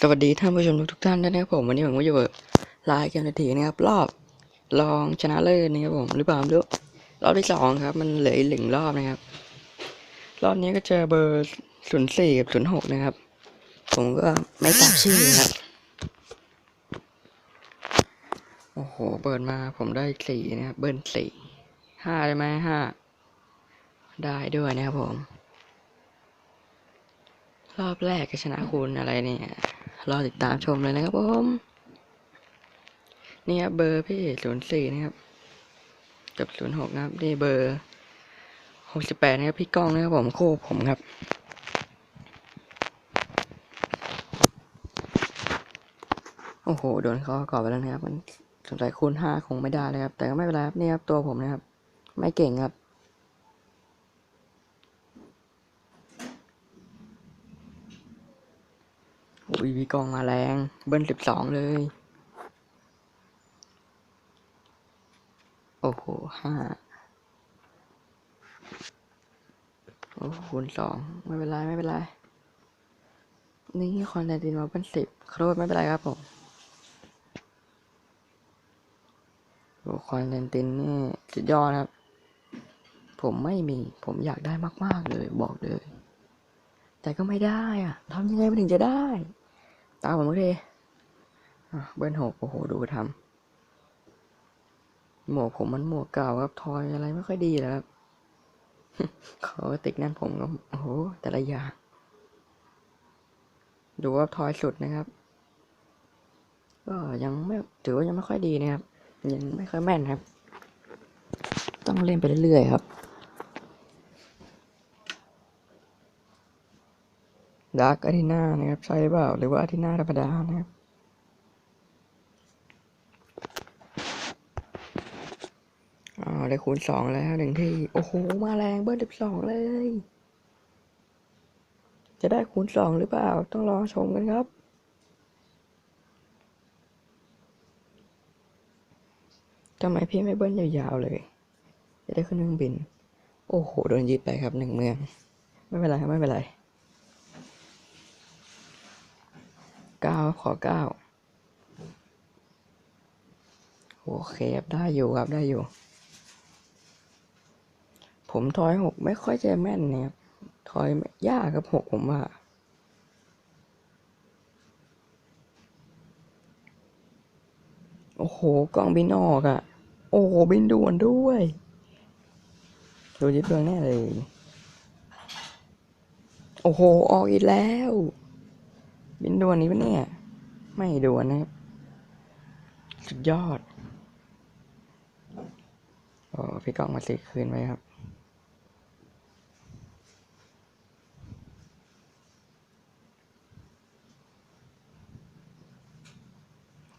สวัสดีท่านผู้ชมทุกท่านด้วยนะครับผมวันนี้ผมก็อยู่กับลายเกมนาทีนะครับรอบรองชนะเลิศนะครับผมหรือเปล่าไม่รู้รอบที่สองครับ มันเหลืออีกหนึ่งรอบนะครับ รอบนี้ก็เจอเบอร์ศูนย์สี่กับศูนย์หกนะครับ ผมก็ไม่ทราบชื่อครับโอ้โหเปิดมาผมได้สี่นะครับเบิ้ลสี่ห้าได้ไหมห้าได้ด้วยนะครับผม รอบแรกก็ชนะคุณอะไรเนี่ย รอติดตามชมเลยนะครับผมนี่ครับเบอร์พี่ศูนย์สี่นะครับ กับศูนย์หกนะครับนี่เบอร์หกสิบแปดนะครับพี่ก้องนะครับผมโคู่ผมครับโอ้โหโดนเขาก่อนไปแล้วนะครับ มันสงสัยคูณห้าคงไม่ได้เลยครับ แต่ก็ไม่เป็นไรครับนี่ครับตัวผมนะครับ ไม่เก่งครับ โอ้ยพี่ กองมาแรง เบิ้ลสิบสองเลย โอ้โหห้าโอ้คูณสองไม่เป็นไรไม่เป็นไรนี่คอนแทนตินมาเป็นสิบครบไม่เป็นไรครับผมโอ้คอนแทนตินนี่สุดยอดครับ ผมไม่มีผมอยากได้มาก ๆ เลยบอกเลย แต่ก็ไม่ได้อะทำยังไงมันถึงจะได้ ตาผมก็ดีเบิ้ลหกโอ้โห ดูทำหมวกผมมันหมวกเก่าครับ ทอยอะไรไม่ค่อยดีแล้วครับขอติกนั่นผมก็โอ้โห แต่ละอย่าง ดูว่าทอยสุดนะครับ ก็ยังไม่ถือว่ายังไม่ค่อยดีนะครับ ยังไม่ค่อยแม่นครับ ต้องเล่นไปเรื่อยๆครับ ดาร์กอาทินานะครับ ใช่หรือเปล่า หรือว่าอาทินาธรรมดานะครับอ๋อได้คูณสองแล้วหนึ่งที่ โอ้โห มาแรงเบอร์สิบสองเลย จะได้คูณสองหรือเปล่า ต้องรอชมกันครับ ทำไมพี่ไม่เบิ้ลยาวๆเลย จะได้ขึ้นเครื่องบิน โอ้โห โดนยึดไปครับหนึ่งเมือง ไม่เป็นไรไม่เป็นไร เก้าขอเก้าโอเคครับได้อยู่ครับได้อยู่ ผมทอยหกไม่ค่อยจะแม่นเนี่ยทอยยากครับหกผมว่าโอ้โหกล้องบินออกอะ่ะ โอ้โหบินด่วนด้วยดนยึดเมืองแน่เลย โอ้โห ออกอีกแล้ว บินด่วนนี้ปะเนี่ย ไม่ด่วนนะครับ สุดยอด โอ้พี่ก้องมาสิคืนไว้ครับ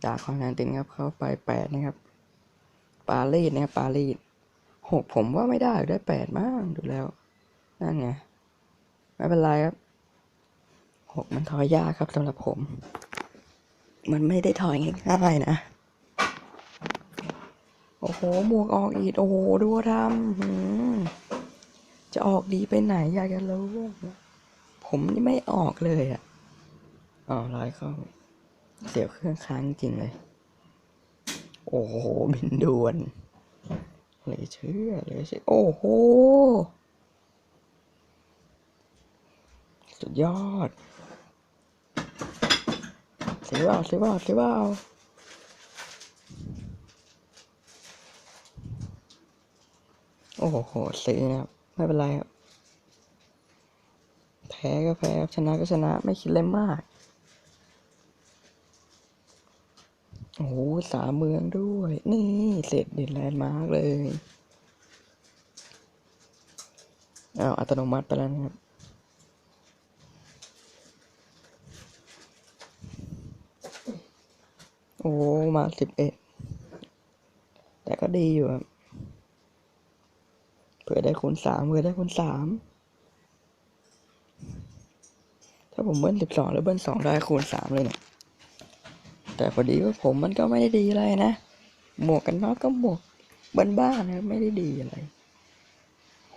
จากคอนแทนตินครับเข้าไปแปดนะครับ ปารีสนะครับปารีสหกผมว่าไม่ได้ได้แปดมากดูแล้ว นั่นไง ไม่เป็นไรครับ หกมันทอยยากครับสำหรับผม มันไม่ได้ถอยง่ายๆนะ โอ้โหหมวกออกอีกโอ้โหดูทำจะออกดีไปไหนอยากจะรู้ผมนี่ไม่ออกเลยอะอ๋อร้อยเข้าเสียวเครื่องค้างจริงเลย โอ้โหบินด่วนเลยเชื่อเลยเชื่อโอ้โห สุดยอด เสียเปล่าเสียเปล่าเสียเปล่าโอ้โหเสียนะครับ ไม่เป็นไรครับ แพ้ก็แพ้ชนะก็ชนะไม่คิดเล่นมาก โอ้โหสามเมืองด้วย นี่เสร็จเด็ดแลนด์มาร์กเลยอ้าวอัตโนมัติไปแล้วนะครับ โอ้มาสิบเอ็ดแต่ก็ดีอยู่ครับเผื่อได้คูณสามเผื่อได้คูณสามถ้าผมเบิ้ลสิบสองแล้วเบิ้ลสองได้คูณสามเลยเนี่ยแต่พอดีว่าผมมันก็ไม่ได้ดีอะไรนะหมวกกันน็อกก็หมวกบ้านๆนะครับไม่ได้ดีอะไร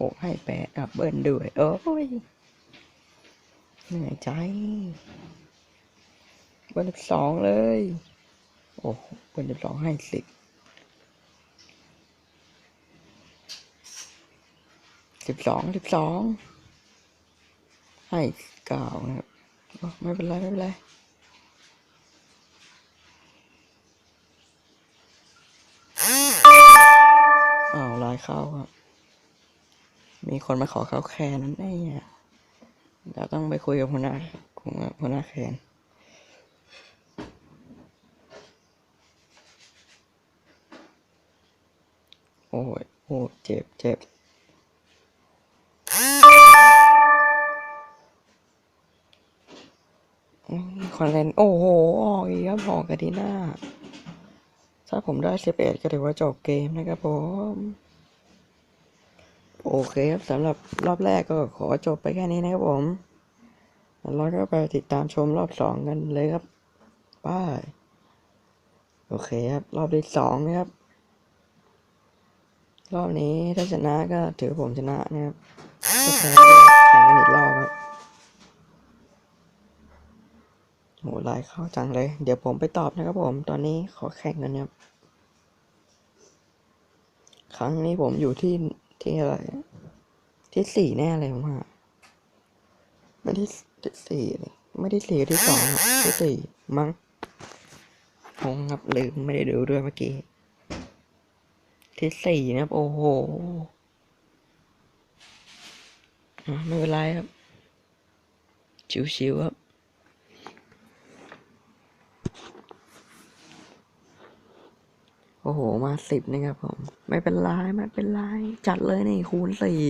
หกให้แปดอะเบิ้ลด้วยโอ้ยเหนื่อยใจเบอร์สิบสองเลย โอ้โหเบอร์สิบสองให้สิบสิบสองสิบสองให้เก้านะครับไม่เป็นไร ไม่เป็นไรอ้าวลายเข้าครับ มีคนมาขอเข้าแคนนั่นเองเดี๋ยวต้องไปคุยกับหัวหน้าคุยกับหัวหน้าแคน โอ้ยโอ้เจ็บเจ็บคอนเลนโอ้โหออกอีกครับหอกกาดีน่าถ้าผมได้สิบเอ็ดก็ถือว่าจบเกมนะครับผม โอเคครับสำหรับรอบแรกก็ขอจบไปแค่นี้นะครับผม แล้วเราก็ไปติดตามชมรอบสองกันเลยครับไป้ายโอเคครับ รอบที่สองนะครับ รอบนี้ถ้าชนะก็ถือผมชนะนะครับถ้าแพ้ก็แข่งกันอีกรอบครับโหลายเข้าจังเลย เดี๋ยวผมไปตอบนะครับผม ตอนนี้ขอแข่งกันครับครั้งนี้ผมอยู่ที่ที่อะไรอะที่สี่แน่เลยผมว่าไม่ที่ที่สี่เลยไม่ได้สี่ก็ที่สองอะที่สี่มั้งงงครับลืมไม่ได้ดูด้วยเมื่อกี้ ที่สี่นะครับ โอ้โหไม่เป็นไรครับ ชิวๆครับโอ้โห มาสิบนะครับผม ไม่เป็นไร ไม่เป็นไร จัดเลยนี่คูณสี่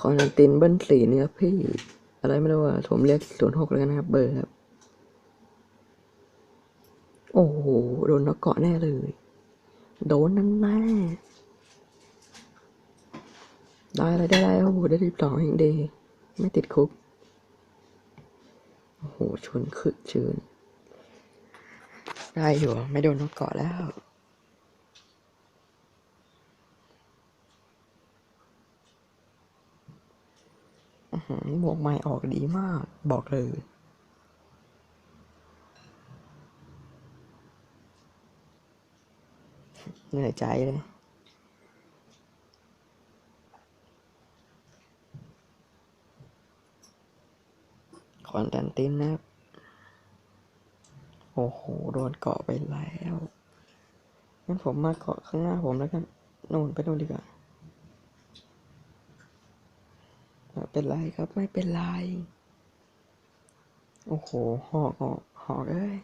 คอนสตินเบิ้ลสี่เนี่ยครับพี่ อะไรไม่รู้อะผมเรียกศูนย์หกแล้วกันนะครับ เบอร์ครับ โอ้โห โดนน็อกเกาะแน่เลย โดนนั่นแน่ได้อะไรได้อะไรโอ้โห ได้สิบสอเองเดย์ไม่ติดคุก โอ้โห ชนขึ้นเชิญได้อยู่ ไม่โดนนกเกาะแล้วอื้อหือหมวกใหม่ออกดีมาก บอกเลย เหนื่อยใจเลยคอนแตนตินนะครับโอ้โห โดนเกาะไปแล้วงั้นผมมาเกาะข้างหน้าผมแล้วกันนู่นไปนู่นดีกว่าไม่เป็นไรครับ ไม่เป็นไร โอ้โห หอกหอกหอกเอ้ย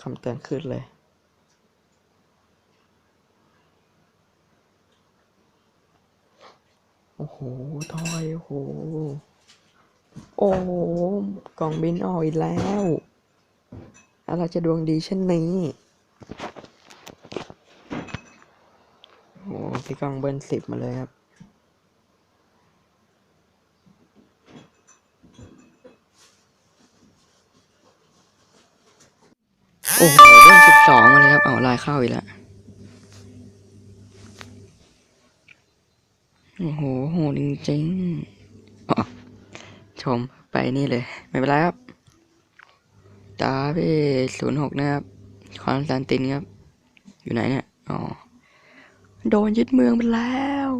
คำเตือนขึ้นเลย โอ้โหทอย โอ้โห โอ้โห กล่องบินออกอีกแล้ว อะไรจะดวงดีเช่นนี้ โอ้โหพี่กล่องเบิ้ลสิบมาเลยครับ โอ้โหเบิ้ล สองมาเลยครับ เอาลายเข้าอีกแล้ว โอ้โห โหดจริงๆอ๋อชมไปนี่เลย ไม่เป็นไรครับ ตาพี่ศูนย์หกนะครับ คอนสแตนตินครับ อยู่ไหนเนี่ย อ๋อ โดนยึดเมืองไปแล้ว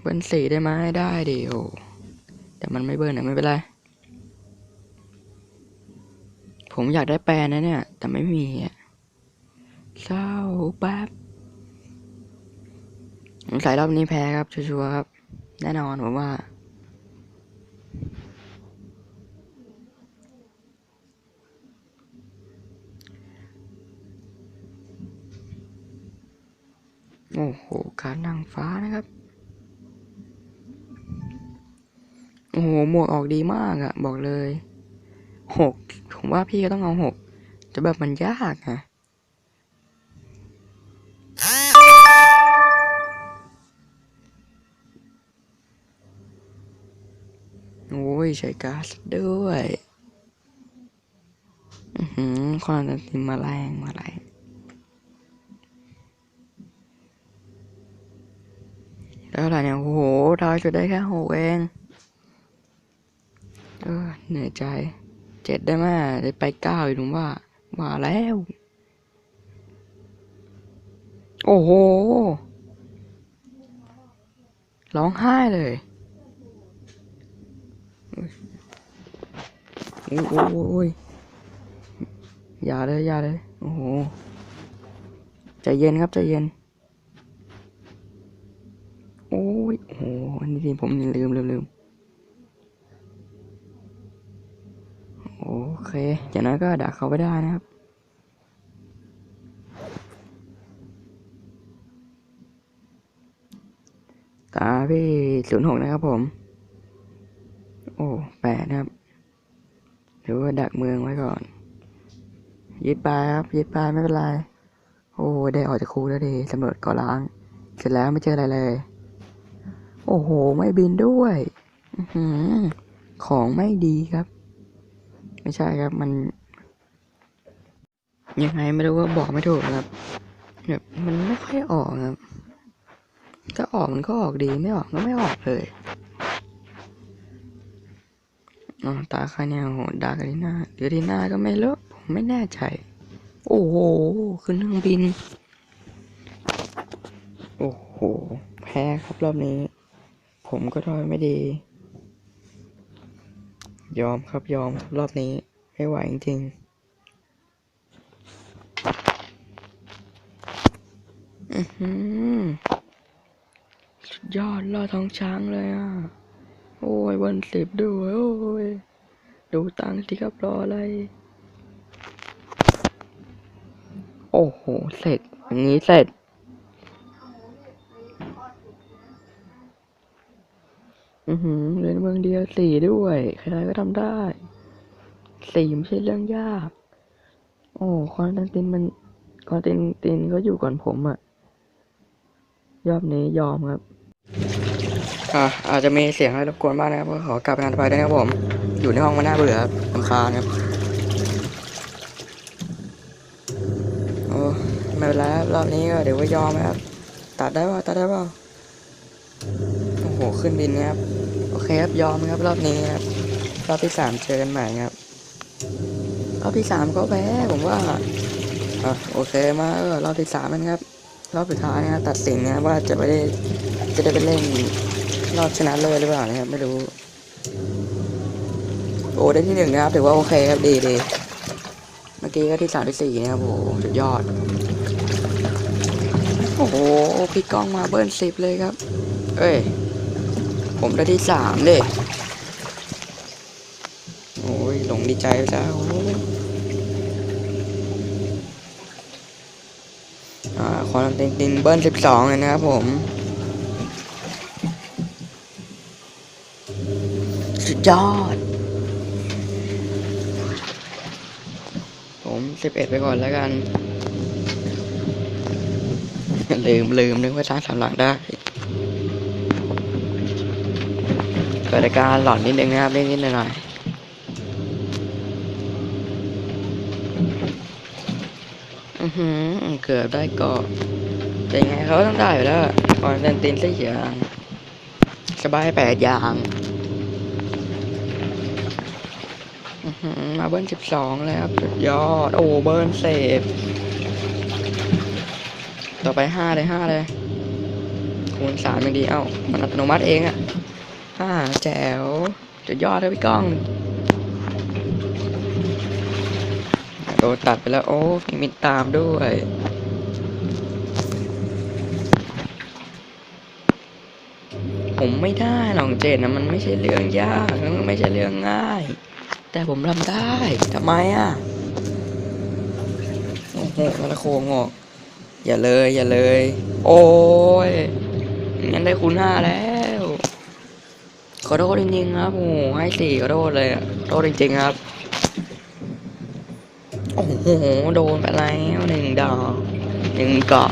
เบิ้ลสี่ได้ไหมได้ดิโอแต่มันไม่เบิ้ลนะไม่เป็นไร ผมอยากได้แปลนะเนี่ย แต่ไม่มีเศร้าแป๊บผมใส่รอบนี้แพ้ครับ ชัวร์ครับ แน่นอนผมว่า โอ้โห การนางฟ้านะครับ โอ้โห หมวกออกดีมากอะบอกเลยหก ผมว่าพี่ก็ต้องเอาหกจะแบบมันยากนะโอ้ยใช้ก๊าซด้วยอือหือความตัดสินมาแรงมาแรงแล้วอะไรเนี่ย โอ้โหทอยจะได้แค่หกเอง เออเหนื่อยใจ เจ็ดได้ไหมได้ไปเก้าอีกหนุ่มว่า มาแล้ว โอ้โห ร้องไห้เลยโอ้ยโอ้ยโอ้ยโอ้ยอย่าเลยอย่าเลย โอ้โห ใจเย็นครับใจเย็น โอ้ย โอ้โห อันนี้ผมลืมลืมลืม โอเคจากนั้นก็ดักเขาไปได้นะครับ ตาพี่ศูนย์หกนะครับผม โอ้แปดนะครับหรือว่าดักเมืองไว้ก่อน ยึดไปครับ ยึดไปไม่เป็นไร โอ้ได้ออกจากคุกแล้วดีสำรวจก่อล้าง เสร็จแล้วไม่เจออะไรเลย โอ้โห ไม่บินด้วยอของไม่ดีครับ ไม่ใช่ครับ มัน ยังไงไม่รู้ว่าบอกไม่ถูกครับแบบมันไม่ค่อยออกครับถ้าออกมันก็ออกดีไม่ออกก็ไม่ออกเลยอ๋อตาใครเนี่ยโหดากันดีน้าหรือดีน้าก็ไม่รู้ผมไม่แน่ใจ โอ้โหขึ้นเครื่องบิน โอ้โห แพ้ครับรอบนี้ ผมก็ทอยไม่ดี ยอมครับยอมครับรอบนี้ไม่ไหวจริงๆอือหือสุดยอดล่อท้องช้างเลยอะ โอ้ยวันสิบด้วยโอ้ย ดูตังสิครับรออะไร โอ้โห เสร็จ อย่างนี้เสร็จ อือหือเรียนเมืองเดียวสี่ด้วยใครๆก็ทำได้สี่ไม่ใช่เรื่องยาก โอ้คอนแตนตินมันคอนแตนตินก็อยู่ก่อนผมอะยอบนี้ยอมครับ อ่าอาจจะมีเสียงอะไรรบกวนบ้างนะครับก็ขอกลับไปงานไปด้นะครับผม อยู่ในห้องมันน่าเบื่อครับลำคาญครับ โอ้ไม่เป็นไรครับรอบนี้ก็เดี๋ยวว่ายอมนะครับ ตัดได้ป่าตัดได้ป่าโอ้โห ขึ้นบินนะครับ อเคครับยอมครับรอบนี้ครับรอบที่สามเจอกันใหม่ครับรอบที่สามก็แพ้ผมว่าอะโอเคมาเออรอบที่สามนะครับ รอบสุดท้ายนะครับตัดสินนะว่าจะไม่ได้จะได้ไปเล่นรอบชนะเลยหรือเปล่านะครับไม่รู้ โอ้ได้ที่หนึ่งนะครับถือว่าโอเคครับดีดีเมื่อกี้ก็ที่สามที่สี่นะครับโอ้สุดยอดโอ้โหพี่ก้องมาเบิ้ลสิบเลยครับ เอ้ย ผมได้ที่สามเลยโอ้ยหลงดีใจไปแล้วโอ้ยอ่าคอนตินตินเบิ้ลสิบสองเลยนะครับผม สุดยอด ผมสิบเอ็ดไปก่อนแล้วกัน ลืมลืมนึกว่าสร้างสามหลังได้ เกิดอาการหลอนนิดนึงนะครับนิดนิดหน่อยอือหือเกือบได้เกาะแต่ยังไงเขาต้องได้อยู่แล้วก่อนเดินตีนสี่อย่างสบายแปดอย่างมาเบิ้ลสิบสองแล้วครับสุดยอด โอ้เบิ้ลเซฟ ต่อไปห้าเลยห้าเลย คูณสามย่างดี เอ้า มันอัตโนมัติเองอะ ห้าแจ๋วจะยอดเลยพี่ก้อง โดนตัดไปแล้ว โอ้มีมิดตามด้วยผมไม่ได้หรอกเจนนะมันไม่ใช่เรื่องยากมันไม่ใช่เรื่องง่าย แต่ผมทำได้ทำไมอะโอ้โหมันโคงออก อย่าเลย อย่าเลย โอ้ยงั้นได้คูณห้าแล้ว ขอโทษจริงๆครับโอ้โหให้สี่ขอโทษเลยโทษจริงๆครับ โอ้โห โดนไปแล้วหนึ่งดอกหนึ่งเกาะ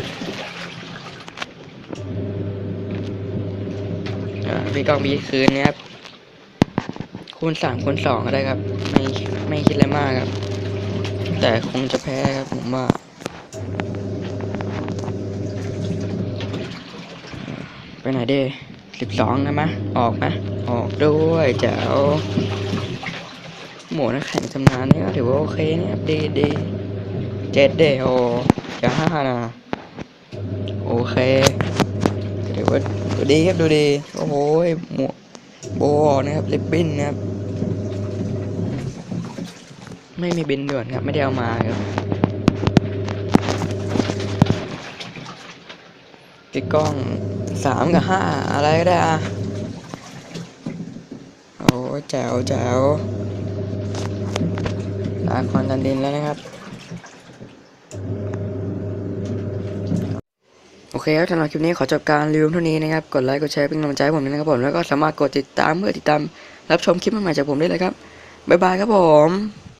อ่าพี่กองมีคืนนะครับ คูณสามคูณสองก็ได้ครับ ไม่ไม่คิดอะไรมากครับ แต่คงจะแพ้ครับผมว่าไปไหนดี สิบสองนะมะ ออกไหมออกด้วยเจ้าหมูนักแข่งชำนาญนี่ก็ถือว่าโอเคเนี่ยดีดีเจ็ดเดโอจะห้านะโอเคถือว่าดูดีครับดูดีโอ้โหหมวกโบออกนะครับลิปบิ้นนะครับ ไม่มีบินด่วนครับ ไม่ได้เอามาครับ ติดกล้องสามกับห้าอะไรก็ได้อะโอ้แจ๋วแจ๋วลาคอนดันดินแล้วนะครับ โอเคครับสำหรับคลิปนี้ขอจบการรีวิวเท่านี้นะครับ กดไลค์กดแชร์เป็นกำลังใจให้ผมด้วยนะครับผมแล้วก็สามารถกดติดตามเพื่อติดตามรับชมคลิปใหม่ๆจากผมได้เลยครับบ๊ายบายครับผม